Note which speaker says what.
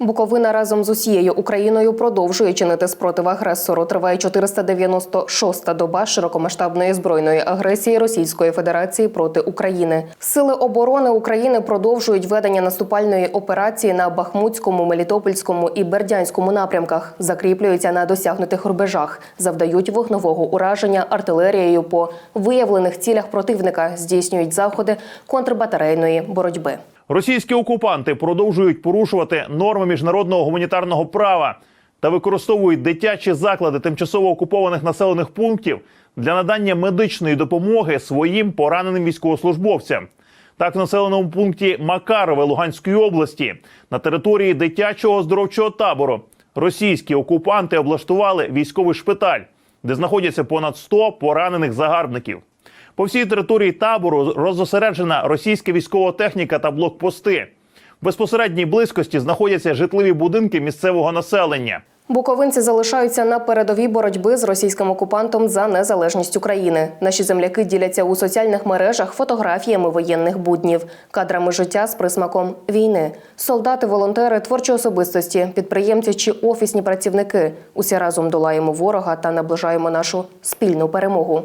Speaker 1: Буковина разом з усією Україною продовжує чинити спротив агресору. Триває 496-та доба широкомасштабної збройної агресії Російської Федерації проти України. Сили оборони України продовжують ведення наступальної операції на Бахмутському, Мелітопольському і Бердянському напрямках, закріплюються на досягнутих рубежах, завдають вогнового ураження артилерією по виявлених цілях противника, здійснюють заходи контрбатарейної боротьби.
Speaker 2: Російські окупанти продовжують порушувати норми міжнародного гуманітарного права та використовують дитячі заклади тимчасово окупованих населених пунктів для надання медичної допомоги своїм пораненим військовослужбовцям. Так, в населеному пункті Макарове Луганської області на території дитячого оздоровчого табору російські окупанти облаштували військовий шпиталь, де знаходяться понад 100 поранених загарбників. По всій території табору роззосереджена російська військова техніка та блокпости. В безпосередній близькості знаходяться житлові будинки місцевого населення.
Speaker 1: Буковинці залишаються на передовій боротьби з російським окупантом за незалежність України. Наші земляки діляться у соціальних мережах фотографіями воєнних буднів, кадрами життя з присмаком війни. Солдати, волонтери, творчі особистості, підприємці чи офісні працівники. Усі разом долаємо ворога та наближаємо нашу спільну перемогу.